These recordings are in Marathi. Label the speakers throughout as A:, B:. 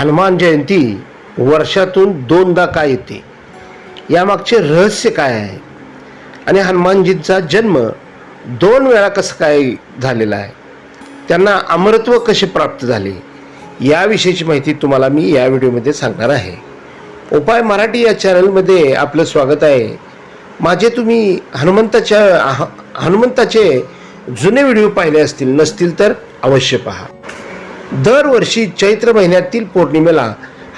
A: हनुमान जयंती वर्षातून दोनदा का येते? यामागचे रहस्य काय आहे? आणि हनुमानजींचा जन्म दोन वेळा कसं काय झालेला आहे? त्यांना अमरत्व कसे प्राप्त झाले? याविषयीची माहिती तुम्हाला मी या व्हिडिओमध्ये सांगणार आहे. उपाय मराठी या चॅनलमध्ये आपलं स्वागत आहे. माझे तुम्ही हनुमंताच्या ह- हनुमंताचे जुने व्हिडिओ पाहिले असतील नसतील तर अवश्य पहा. दरवर्षी चैत्र महिन्यातील पौर्णिमेला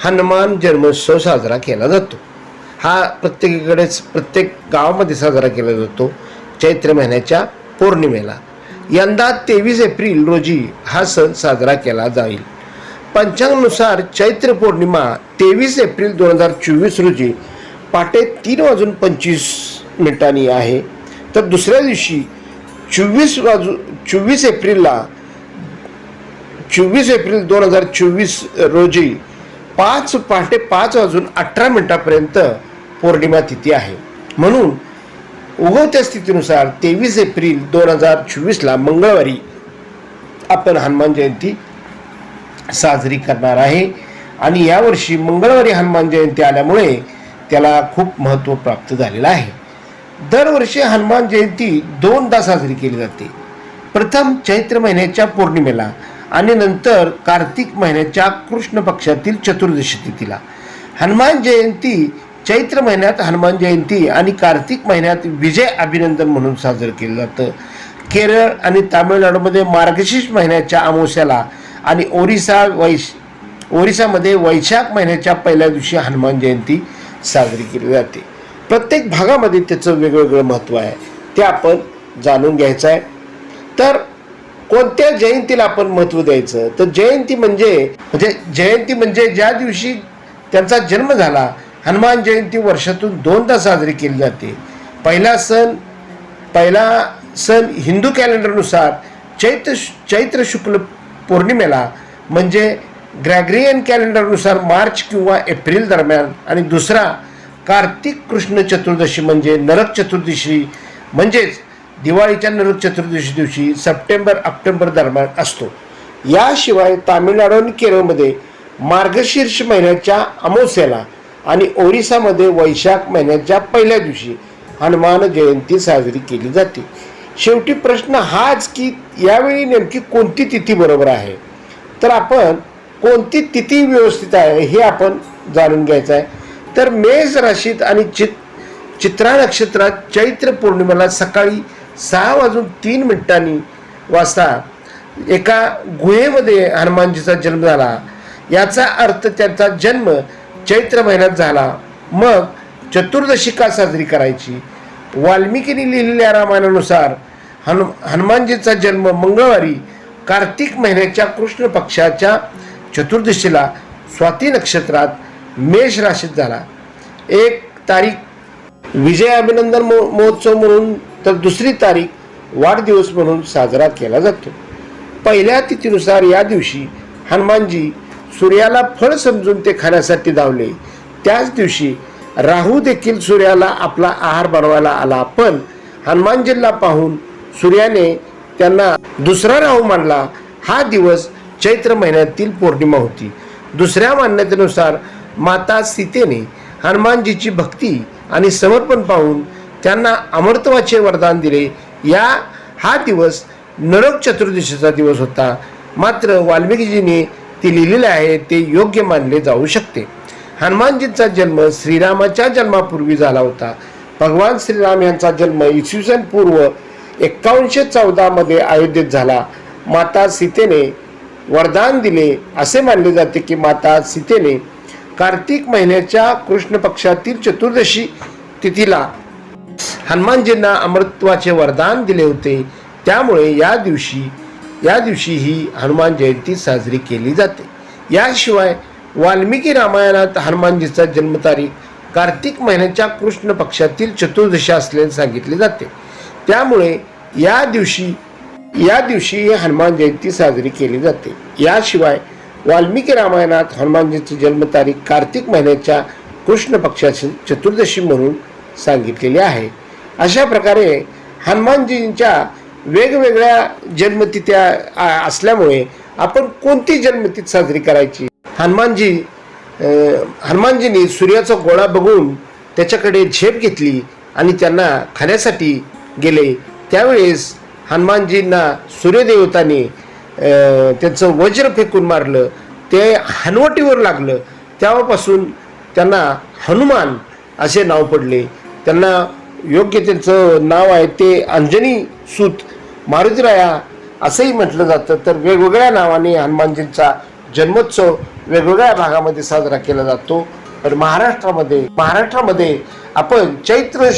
A: हनुमान जन्मोत्सव साजरा केला जातो. हा प्रत्येकीकडेच प्रत्येक गावामध्ये साजरा केला जातो चैत्र महिन्याच्या पौर्णिमेला. यंदा तेवीस एप्रिल रोजी हा सण साजरा केला जाईल. पंचांगनुसार चैत्र पौर्णिमा तेवीस एप्रिल दोन हजार चोवीस रोजी पहाटे तीन वाजून पंचवीस मिनिटांनी आहे. तर दुसऱ्या दिवशी चोवीस वाजू चोवीस एप्रिलला चोवीस एप्रिल दोन हजार चोवीस रोजी पाच पहाटे पाच वाजून अठरा मिनिटापर्यंत पौर्णिमा तिथी आहे. म्हणून उगवत्या स्थितीनुसार तेवीस एप्रिल दोन हजार चोवीसला मंगळवारी आपण हनुमान जयंती साजरी करणार आहे. आणि यावर्षी मंगळवारी हनुमान जयंती आल्यामुळे त्याला खूप महत्त्व प्राप्त झालेलं आहे. दरवर्षी हनुमान जयंती दोनदा साजरी केली जाते. प्रथम चैत्र महिन्याच्या पौर्णिमेला आणि नंतर कार्तिक महिन्याच्या कृष्ण पक्षातील चतुर्दशी तिथीला. हनुमान जयंती चैत्र महिन्यात हनुमान जयंती आणि कार्तिक महिन्यात विजय अभिनंदन म्हणून साजरं केलं जातं. केरळ आणि तामिळनाडूमध्ये मार्गशीर्ष महिन्याच्या अमावस्याला आणि ओरिसा वैश ओरिसामध्ये वैशाख महिन्याच्या पहिल्या दिवशी हनुमान जयंती साजरी केली जाते. प्रत्येक भागामध्ये त्याचं वेगवेगळं महत्त्व आहे. ते आपण जाणून घ्यायचं आहे. तर कोणत्या जयंतीला आपण महत्त्व द्यायचं? तर जयंती म्हणजे म्हणजे जयंती म्हणजे ज्या दिवशी त्यांचा जन्म झाला हनुमान जयंती वर्षातून दोनदा साजरी केली जाते. पहिला सण पहिला सण हिंदू कॅलेंडरनुसार चैत्र चैत्र शुक्ल पौर्णिमेला म्हणजे ग्रॅग्रियन कॅलेंडरनुसार मार्च किंवा एप्रिल दरम्यान आणि दुसरा कार्तिक कृष्ण चतुर्दशी म्हणजे नरक चतुर्दशी म्हणजेच दिवाळीच्या नरक चतुर्दशी दिवशी सप्टेंबर ऑक्टोबर दरम्यान असतो. याशिवाय तामिळनाडू आणि केरळमध्ये मार्गशीर्ष महिन्याच्या अमावस्याला आणि ओरिसामध्ये वैशाख महिन्याच्या पहिल्या दिवशी हनुमान जयंती साजरी केली जाते. शेवटी प्रश्न हाच की यावेळी नेमकी कोणती तिथी बरोबर आहे? तर आपण कोणती तिथी व्यवस्थित आहे हे आपण जाणून घ्यायचं आहे. तर मेष राशीत आणि चित चित्रा नक्षत्रात चैत्र पौर्णिमेला सकाळी सहा वाजून तीन मिनिटांनी वाजता एका गुहेमध्ये हनुमानजीचा जन्म झाला. याचा अर्थ त्यांचा जन्म चैत्र महिन्यात झाला. मग चतुर्दशी का साजरी करायची. वाल्मिकीने लिहिलेल्या रामायणानुसार हनु हनुमानजीचा जन्म मंगळवारी कार्तिक महिन्याच्या कृष्ण पक्षाच्या चतुर्दशीला स्वाती नक्षत्रात मेष राशीत झाला. एक तारीख विजय अभिनंदन मो महोत्सव म्हणून तर दुसरी तारीख वाढदिवस म्हणून साजरा केला जातो. पहिल्या तिथीनुसार या दिवशी हनुमानजी सूर्याला फळ समजून ते खाण्यासाठी धावले. त्याच दिवशी राहू देखील सूर्याला आपला आहार बनवायला आला. पण हनुमानजींना पाहून सूर्याने त्यांना दुसरा राहू मानला. हा दिवस चैत्र महिन्यातील पौर्णिमा होती. दुसऱ्या मान्यतेनुसार माता सीतेने हनुमानजीची भक्ती आणि समर्पण पाहून त्यांना अमरत्वाचे वरदान दिले. या हा दिवस नरक चतुर्दशीचा दिवस होता. मात्र वाल्मिकीजीने ते लिहिलेले आहे ते योग्य मानले जाऊ शकते. हनुमानजींचा जन्म श्रीरामाच्या जन्मापूर्वी झाला होता. भगवान श्रीराम यांचा जन्म इसवी सन पूर्व एक्कावनशे चौदामध्ये अयोध्येत झाला. माता सीतेने वरदान दिले असे मानले जाते की माता सीतेने कार्तिक महिन्याच्या कृष्ण पक्षातील चतुर्दशी तिथीला हनुमानजींना अमृत्वाचे वरदान दिले होते. त्यामुळे या दिवशी या दिवशी ही हनुमान जयंती साजरी केली जाते. याशिवाय वाल्मिकी रामायणात हनुमानजीचा जन्मतारीख कार्तिक महिन्याच्या कृष्ण पक्षातील चतुर्दशी असल्याने सांगितले जाते. त्यामुळे या दिवशी या दिवशी हनुमान जयंती साजरी केली जाते. याशिवाय वाल्मिकी रामायणात हनुमानजीची जन्मतारीख कार्तिक महिन्याच्या कृष्ण पक्षाची चतुर्दशी म्हणून सांगितलेली आहे. अशा प्रकारे हनुमानजींच्या वेगवेगळ्या जन्मतिथ्या असल्यामुळे आपण कोणती जन्मतिथ साजरी करायची? हनुमानजी हनुमानजींनी सूर्याचा गोळा बघून त्याच्याकडे झेप घेतली आणि त्यांना खाण्यासाठी गेले. त्यावेळेस हनुमानजींना सूर्यदेवताने त्यांचं वज्र फेकून मारलं. ते हनवटीवर लागलं. तेव्हापासून त्यांना हनुमान असे नाव पडले. त्यांना योग्य त्यांचं नाव आहे ते अंजनी सूत मारुतीराया असंही म्हटलं जातं. तर वेगवेगळ्या नावाने हनुमानजींचा जन्मोत्सव वेगवेगळ्या भागामध्ये साजरा केला जातो. तर महाराष्ट्रामध्ये महाराष्ट्रामध्ये आपण चैत्र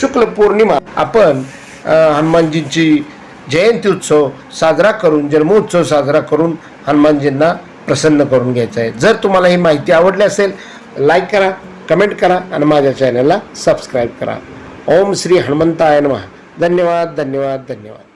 A: शुक्ल पौर्णिमा आपण हनुमानजींची जयंती उत्सव साजरा करून जन्मोत्सव साजरा करून हनुमानजींना प्रसन्न करून घ्यायचं आहे. जर तुम्हाला ही माहिती आवडली असेल लाईक करा कमेंट करा आणि माझ्या चॅनलला सबस्क्राईब करा. ओम श्री हनुमंताय नमः। धन्यवाद धन्यवाद धन्यवाद।